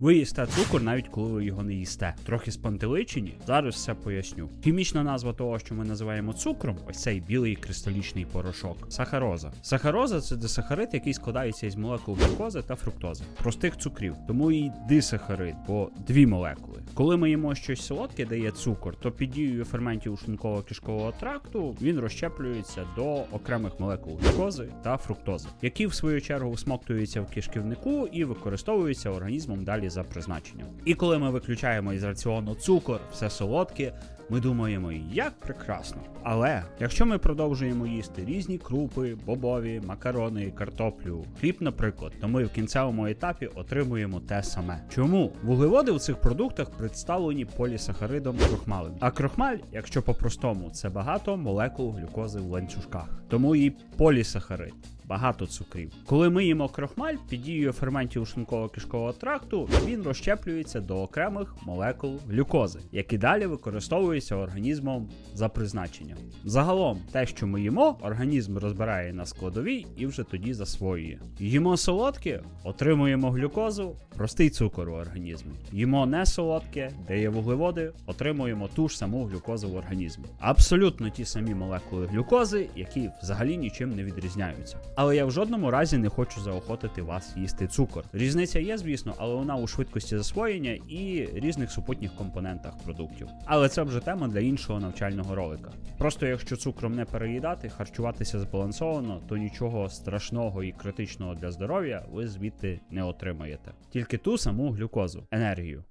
Ви їсте цукор, навіть коли ви його не їсте. Трохи спантеличені. Зараз все поясню. Хімічна назва того, що ми називаємо цукром, ось цей білий кристалічний порошок. Сахароза. Сахароза це дисахарид, який складається із молекул глюкози та фруктози, простих цукрів. Тому і дисахарид, бо дві молекули. Коли ми їмо щось солодке, де є цукор, то під дією ферментів шлунково-кишкового тракту він розщеплюється до окремих молекул глюкози та фруктози, які в свою чергу всмоктуються в кишківнику і використовуються організмом далі за призначенням. І коли ми виключаємо із раціону цукор, все солодке. Ми думаємо, як прекрасно. Але якщо ми продовжуємо їсти різні крупи, бобові, макарони, картоплю, хліб, наприклад, то ми в кінцевому етапі отримуємо те саме. Чому вуглеводи в цих продуктах представлені полісахаридом крохмалем? А крохмаль, якщо по-простому, це багато молекул глюкози в ланцюжках, тому і полісахарид. Багато цукрів. Коли ми їмо крохмаль під дією ферментів шлунково-кишкового тракту, він розщеплюється до окремих молекул глюкози, які далі використовуються організмом за призначенням. Загалом, те, що ми їмо, організм розбирає на складові і вже тоді засвоює. Їмо солодке, отримуємо глюкозу, простий цукор у організмі. Їмо не солодке, де є вуглеводи, отримуємо ту ж саму глюкозу в організмі. Абсолютно ті самі молекули глюкози, які взагалі нічим не відрізняються. Але я в жодному разі не хочу заохотити вас їсти цукор. Різниця є, звісно, але вона у швидкості засвоєння і різних супутніх компонентах продуктів. Але це вже тема для іншого навчального ролика. Просто якщо цукром не переїдати, харчуватися збалансовано, то нічого страшного і критичного для здоров'я ви звідти не отримаєте. Тільки ту саму глюкозу, енергію.